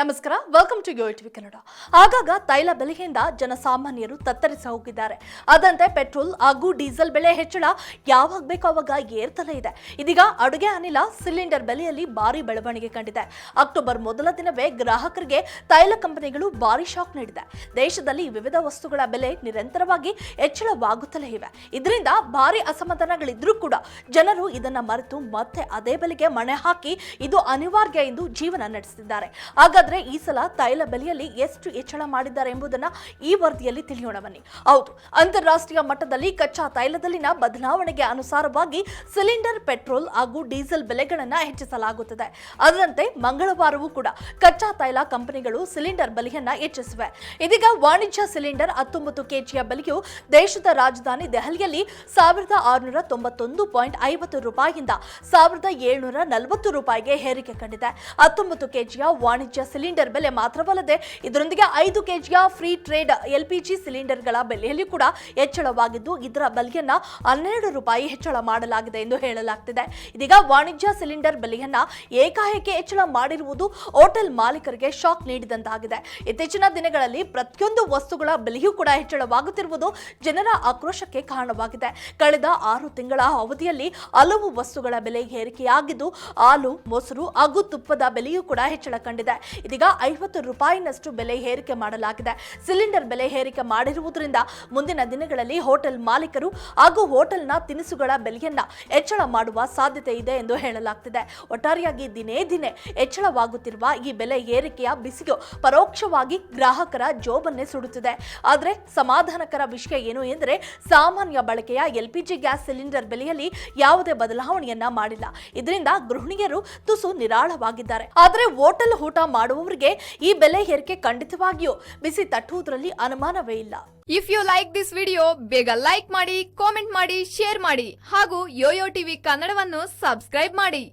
ನಮಸ್ಕಾರ welcome to Yo TV Kannada ಆಗಾಗ ತೈಲ ಬೆಲೆಯಿಂದ ಜನಸಾಮಾನ್ಯರು ತತ್ತರಿಸಿ ಹೋಗಿದ್ದಾರೆ. ಅದಂತೆ ಪೆಟ್ರೋಲ್ ಹಾಗೂ ಡೀಸೆಲ್ ಬೆಲೆ ಹೆಚ್ಚಳ ಯಾವಾಗ ಬೇಕೋ ಅವಾಗ ಏರ್ತಲೇ ಇದೆ. ಇದೀಗ ಅಡುಗೆ ಅನಿಲ ಸಿಲಿಂಡರ್ ಬೆಲೆಯಲ್ಲಿ ಭಾರಿ ಬೆಳವಣಿಗೆ ಕಂಡಿದೆ. ಅಕ್ಟೋಬರ್ ಮೊದಲ ದಿನವೇ ಗ್ರಾಹಕರಿಗೆ ತೈಲ ಕಂಪನಿಗಳು ಭಾರಿ ಶಾಕ್ ನೀಡಿದೆ. ದೇಶದಲ್ಲಿ ವಿವಿಧ ವಸ್ತುಗಳ ಬೆಲೆ ನಿರಂತರವಾಗಿ ಹೆಚ್ಚಳವಾಗುತ್ತಲೇ ಇವೆ. ಇದರಿಂದ ಭಾರಿ ಅಸಮಾಧಾನಗಳಿದ್ರೂ ಕೂಡ ಜನರು ಇದನ್ನ ಮರೆತು ಮತ್ತೆ ಅದೇ ಬೆಲೆಗೆ ಮಣೆ ಹಾಕಿ ಇದು ಅನಿವಾರ್ಯ ಎಂದು ಜೀವನ ನಡೆಸುತ್ತಿದ್ದಾರೆ ಹಾಗಾದ್ರೆ ಈ ಸಲ ತೈಲ ಬೆಲೆಯಲ್ಲಿ ಎಷ್ಟು ಹೆಚ್ಚಳ ಮಾಡಿದ್ದಾರೆ ಎಂಬುದನ್ನ ಈ ವರದಿಯಲ್ಲಿ ತಿಳಿಯೋಣ ಬನ್ನಿ. ಹೌದು, ಅಂತಾರಾಷ್ಟ್ರೀಯ ಮಟ್ಟದಲ್ಲಿ ಕಚ್ಚಾ ತೈಲದಲ್ಲಿನ ಬದಲಾವಣೆಗೆ ಅನುಸಾರವಾಗಿ ಸಿಲಿಂಡರ್, ಪೆಟ್ರೋಲ್ ಹಾಗೂ ಡೀಸೆಲ್ ಬೆಲೆಗಳನ್ನ ಹೆಚ್ಚಿಸಲಾಗುತ್ತದೆ. ಅದರಂತೆ ಮಂಗಳವಾರವೂ ಕೂಡ ಕಚ್ಚಾ ತೈಲ ಕಂಪನಿಗಳು ಸಿಲಿಂಡರ್ ಬೆಲೆಯನ್ನ ಹೆಚ್ಚಿಸಿವೆ. ಇದೀಗ ವಾಣಿಜ್ಯ ಸಿಲಿಂಡರ್ ಹತ್ತೊಂಬತ್ತು ಕೆಜಿಯ ಬೆಲೆಯು ದೇಶದ ರಾಜಧಾನಿ ದೆಹಲಿಯಲ್ಲಿ ಸಾವಿರದ ಆರುನೂರ ತೊಂಬತ್ತೊಂದು ಪಾಯಿಂಟ್ ಐವತ್ತು ರೂಪಾಯಿಯಿಂದ ಸಾವಿರದ ಏಳ್ನೂರ ನಲವತ್ತು ರೂಪಾಯಿಗೆ ಏರಿಕೆ ಕಂಡಿದೆ. ಹತ್ತೊಂಬತ್ತು ಕೆಜಿಯ ವಾಣಿಜ್ಯ ಸಿಲಿಂಡರ್ ಬೆಲೆ ಮಾತ್ರವಲ್ಲದೆ ಇದರೊಂದಿಗೆ ಐದು ಕೆಜಿಯ ಫ್ರೀ ಟ್ರೇಡ್ ಎಲ್ ಎಲ್ಪಿಜಿ ಸಿಲಿಂಡರ್ಗಳ ಬೆಲೆಯಲ್ಲಿ ಕೂಡ ಹೆಚ್ಚಳವಾಗಿದ್ದು, ಇದರ ಬೆಲೆಯನ್ನ ಹನ್ನೆರಡು ರೂಪಾಯಿ ಹೆಚ್ಚಳ ಮಾಡಲಾಗಿದೆ ಎಂದು ಹೇಳಲಾಗ್ತಿದೆ. ಇದೀಗ ವಾಣಿಜ್ಯ ಸಿಲಿಂಡರ್ ಬೆಲೆಯನ್ನ ಏಕಾಏಕಿ ಹೆಚ್ಚಳ ಮಾಡಿರುವುದು ಹೋಟೆಲ್ ಮಾಲೀಕರಿಗೆ ಶಾಕ್ ನೀಡಿದಂತಾಗಿದೆ. ಇತ್ತೀಚಿನ ದಿನಗಳಲ್ಲಿ ಪ್ರತಿಯೊಂದು ವಸ್ತುಗಳ ಬೆಲೆಯೂ ಕೂಡ ಹೆಚ್ಚಳವಾಗುತ್ತಿರುವುದು ಜನರ ಆಕ್ರೋಶಕ್ಕೆ ಕಾರಣವಾಗಿದೆ. ಕಳೆದ ಆರು ತಿಂಗಳ ಅವಧಿಯಲ್ಲಿ ಹಲವು ವಸ್ತುಗಳ ಬೆಲೆ ಏರಿಕೆಯಾಗಿದ್ದು, ಹಾಲು, ಮೊಸರು ಹಾಗೂ ತುಪ್ಪದ ಬೆಲೆಯೂ ಕೂಡ ಹೆಚ್ಚಳ ಕಂಡಿದೆ. ಇದೀಗ ಐವತ್ತು ರೂಪಾಯಿನಷ್ಟು ಬೆಲೆ ಏರಿಕೆ ಮಾಡಲಾಗಿದೆ. ಸಿಲಿಂಡರ್ ಬೆಲೆ ಏರಿಕೆ ಮಾಡಿರುವುದರಿಂದ ಮುಂದಿನ ದಿನಗಳಲ್ಲಿ ಹೋಟೆಲ್ ಮಾಲೀಕರು ಹಾಗೂ ಹೋಟೆಲ್ನ ತಿನಿಸುಗಳ ಬೆಲೆಯನ್ನ ಹೆಚ್ಚಳ ಮಾಡುವ ಸಾಧ್ಯತೆ ಇದೆ ಎಂದು ಹೇಳಲಾಗ್ತಿದೆ. ಒಟ್ಟಾರೆಯಾಗಿ ದಿನೇ ದಿನೇ ಹೆಚ್ಚಳವಾಗುತ್ತಿರುವ ಈ ಬೆಲೆ ಏರಿಕೆಯ ಬಿಸಿಯು ಪರೋಕ್ಷವಾಗಿ ಗ್ರಾಹಕರ ಜೋಬನ್ನೇ ಸುಡುತ್ತಿದೆ. ಆದರೆ ಸಮಾಧಾನಕರ ವಿಷಯ ಏನು ಎಂದರೆ ಸಾಮಾನ್ಯ ಬಳಕೆಯ ಎಲ್ಪಿಜಿ ಗ್ಯಾಸ್ ಸಿಲಿಂಡರ್ ಬೆಲೆಯಲ್ಲಿ ಯಾವುದೇ ಬದಲಾವಣೆಯನ್ನ ಮಾಡಿಲ್ಲ. ಇದರಿಂದ ಗೃಹಿಣಿಯರು ತುಸು ನಿರಾಳವಾಗಿದ್ದಾರೆ. ಆದರೆ ಹೋಟೆಲ್ ಊಟ ಮಾಡುವವರಿಗೆ ಈ ಬೆಲೆ ಏರಿಕೆ ಖಂಡಿತವಾಗಿಯೂ. ಬಿಸಿ ತಟ್ಟುವುದರಲ್ಲಿ ಅನುಮಾನವೇ ಇಲ್ಲ. If you like this video ಬೇಗ ಲೈಕ್ ಮಾಡಿ ಕಾಮೆಂಟ್ ಮಾಡಿ ಶೇರ್ ಮಾಡಿ ಹಾಗೂ ಯೋಯೋ ಟಿವಿ ಕನ್ನಡವನ್ನು ಸಬ್ಸ್ಕ್ರೈಬ್ ಮಾಡಿ.